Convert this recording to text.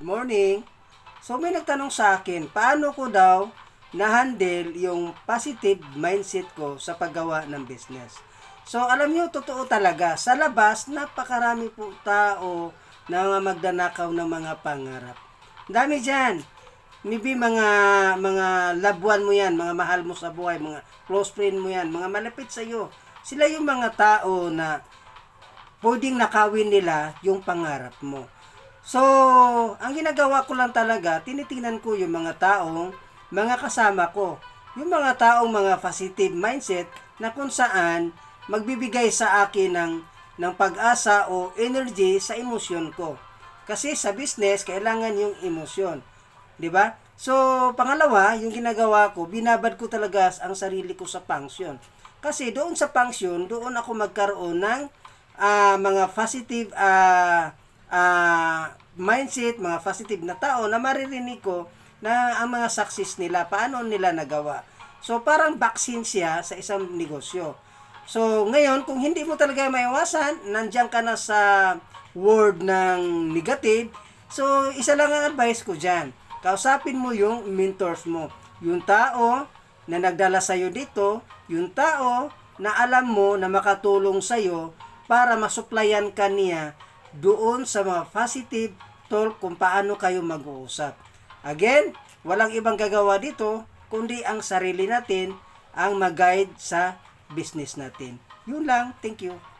Good morning. So may nagtanong sa akin, paano ko daw na-handle yung positive mindset ko sa paggawa ng business. So alam nyo, totoo talaga, sa labas, napakarami po tao na magdanakaw ng mga pangarap. Ang Dami dyan. Maybe mga mga labuan mo yan, mga mahal mo sa buhay, mga close friend mo yan, mga malapit sa iyo. Sila yung mga tao na pwedeng nakawin nila yung pangarap mo. So, ang ginagawa ko lang talaga, tinitingnan ko yung mga taong, mga kasama ko. Yung mga taong mga positive mindset na kung saan magbibigay sa akin ng, ng pag-asa o energy sa emosyon ko. Kasi sa business, kailangan yung emosyon. 'di ba? So, pangalawa, yung ginagawa ko, binabad ko talaga ang sarili ko sa function. Kasi doon sa function, doon ako magkaroon ng ah, mga positive ah, ah, mindset, mga positive na tao na maririnig ko na ang mga success nila, paano nila nagawa. So, parang vaccine siya sa isang negosyo. So, ngayon, kung hindi mo talaga maiwasan, nandiyan ka na sa word ng negative, so, isa lang ang advice ko dyan. Kausapin mo yung mentors mo. Yung tao na nagdala sa'yo dito, yung tao na alam mo na makatulong sa'yo para masuplayan ka niya doon sa mga positive talk kung paano kayo mag-uusap. Again, walang ibang gagawa dito kundi ang sarili natin ang mag-guide sa business natin. Yun lang. Thank you.